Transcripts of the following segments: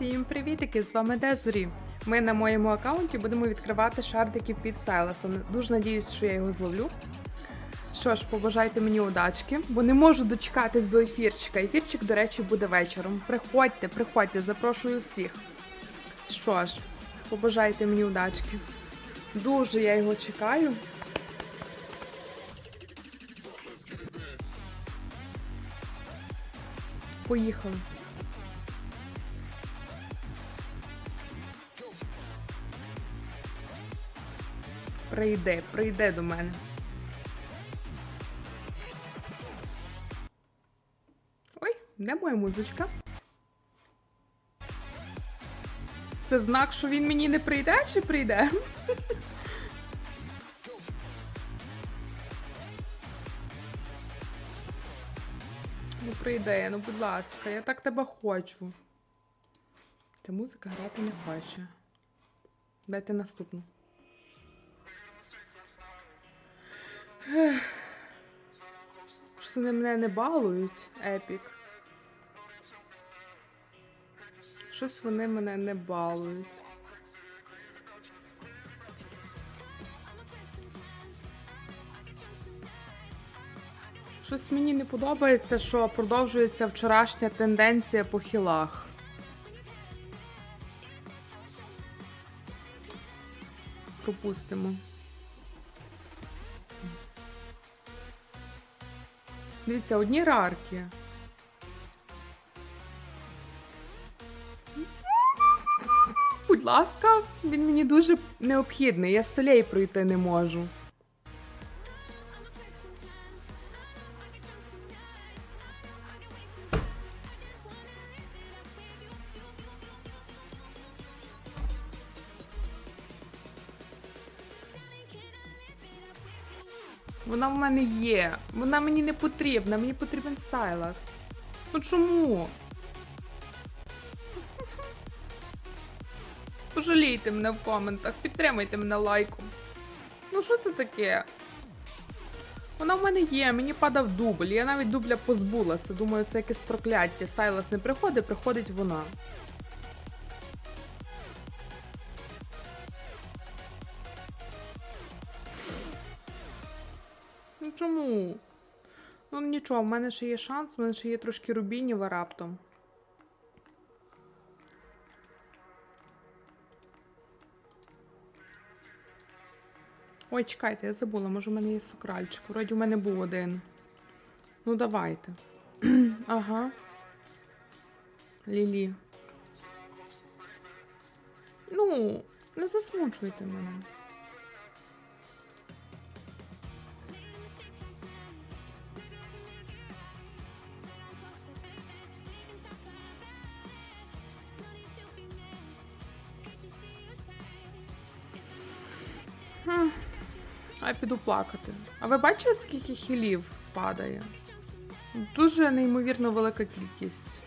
Всім привітики! З вами Дезорі. Ми на моєму аккаунті будемо відкривати шардики під Сайласом. Дуже надіюсь, що я його зловлю. Що ж, побажайте мені удачки, бо не можу дочекатись до ефірчика. Ефірчик, до речі, буде вечором. Приходьте, приходьте, запрошую всіх. Що ж, побажайте мені удачки. Дуже я його чекаю. Поїхали. Прийде, прийде до мене. Ой, де моя музичка? Це знак, що він мені не прийде чи прийде? Ну, прийде, ну будь ласка, я так тебе хочу. Та музика грати не хоче. Дайте наступну. Вони мене не балують, епік. Щось вони мене не балують. Щось мені не подобається, що продовжується вчорашня тенденція по хілах. Пропустимо. Дивіться, одні рарки. Будь ласка, він мені дуже необхідний. Я з солей пройти не можу. Вона в мене є. Вона мені не потрібна, мені потрібен Сайлас. Ну чому? Пожалійте мене в коментах, підтримайте мене лайком. Ну що це таке? Вона в мене є, мені падав дубль. Я навіть дубля позбулася. Думаю, це якесь прокляття. Сайлас не приходить, приходить вона. Чому? Ну нічого, в мене ще є шанс, в мене ще є трошки рубінєва раптом. Ой, чекайте, я забула, може в мене є сакральчик. Вроді в мене був один. Ну, давайте. ага. Лілі. Ну, не засмучуйте мене. Хм. А піду плакати. А ви бачили, скільки хілів падає? Дуже неймовірно велика кількість.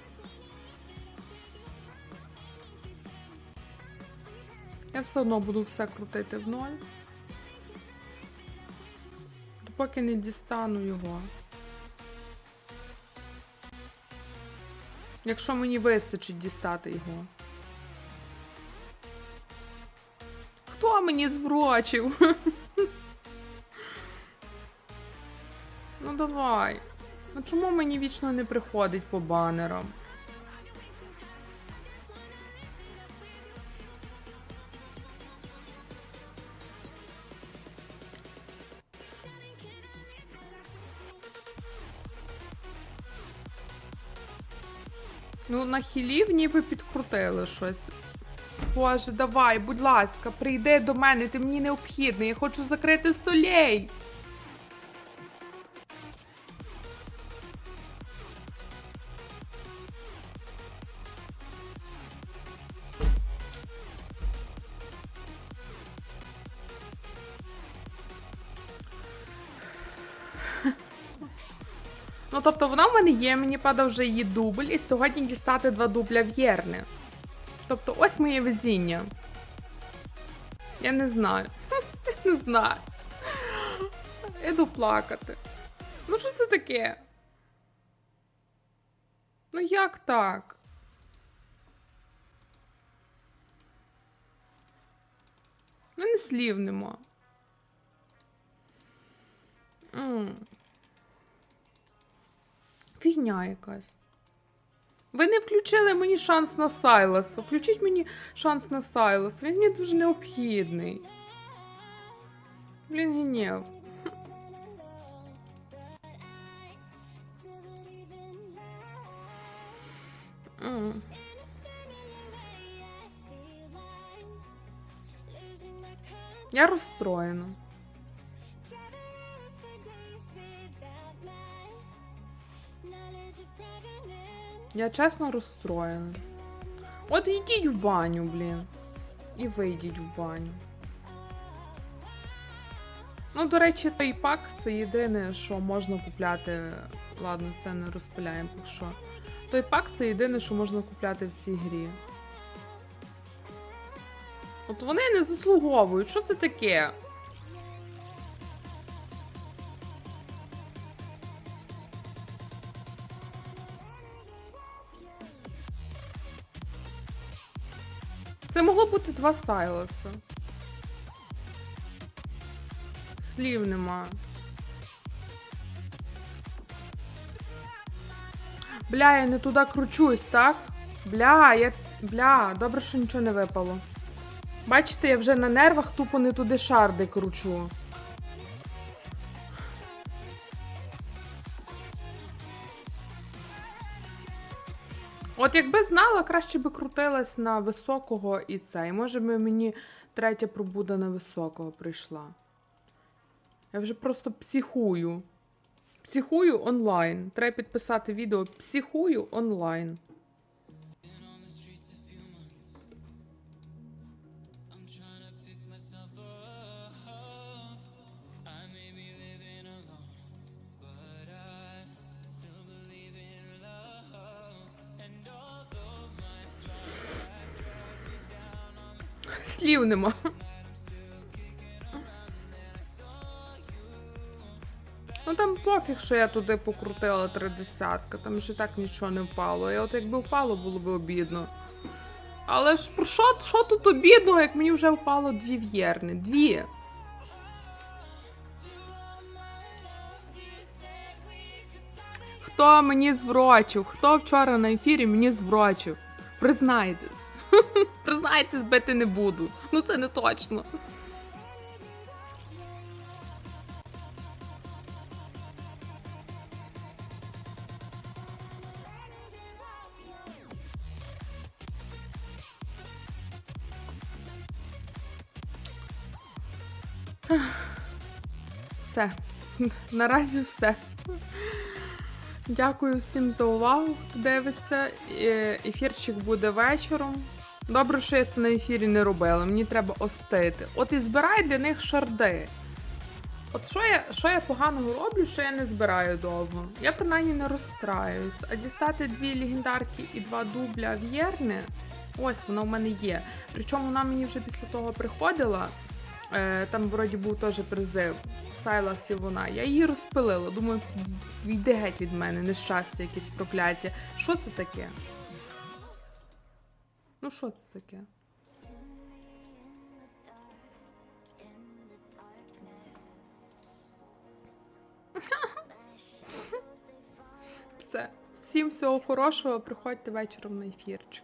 Я все одно буду все крутити в ноль. Допоки не дістану його. Якщо мені вистачить дістати його. Мені зврочив? Ну давай. Ну чому мені вічно не приходить по банерам? Ну, на хілів ніби підкрутили щось. Боже, давай, будь ласка, прийди до мене, ти мені необхідний. Я хочу закрити солей. Ну, тобто вона в мене є, мені падав вже її дубль, і сьогодні дістати два дубля в Єрни. Тобто ось моє везіння. Я не знаю. Я не знаю. Іду плакати. Ну, що це таке? Ну, як так? У мене слів нема. М. Фігня якась. Ви не включили мені шанс на Сайласа. Включіть мені шанс на Сайлас. Він мені дуже необхідний. Блін, гнів. Я розстроєна. Я чесно розстроєна. От йдіть в баню, блін. І вийдіть в баню. Ну, до речі, той пак це єдине, що можна купляти. Ладно, це не розпиляємо що. Той пак це єдине, що можна купляти в цій грі. От вони не заслуговують. Що це таке? Це могло бути два Сайлоса. Слів нема. Бля, я не туди кручусь, так? Бля, я. Бля, добре, що нічого не випало. Бачите, я вже на нервах тупо не туди шарди кручу. От якби знала, краще би крутилась на високого і це. І може би мені третя пробуда на високого прийшла. Я вже просто психую. Психую онлайн. Треба підписати відео Психую онлайн. Слів нема. Ну там пофіг, що я туди покрутила три десятка, там ж так нічого не впало. І от якби впало, було б обідно. Але ж про що, що тут обідного, як мені вже впало дві в'єрни? Дві. Хто мені зврочив? Хто вчора на ефірі мені зврочив? Признайтесь. Признайтесь, бити не буду. Ну це не точно. Все. Наразі все. Дякую всім за увагу, хто дивиться. Е, Ефірчик буде вечором. Добре, що я це на ефірі не робила. Мені треба остити. От і збирай для них шарди. От що я, що я поганого роблю, що я не збираю довго. Я принаймні не розстраюсь. А дістати дві легендарки і два дубля в'єрни. Ось вона в мене є. Причому вона мені вже після того приходила. Е, там вроді був теж призив Сайлас і вона. Я її розпилила. Думаю, йди геть від мене, нещастя, якесь прокляття. Що це таке? Що це таке? Все. Всім всього хорошого. Приходьте вечором на ефірчик.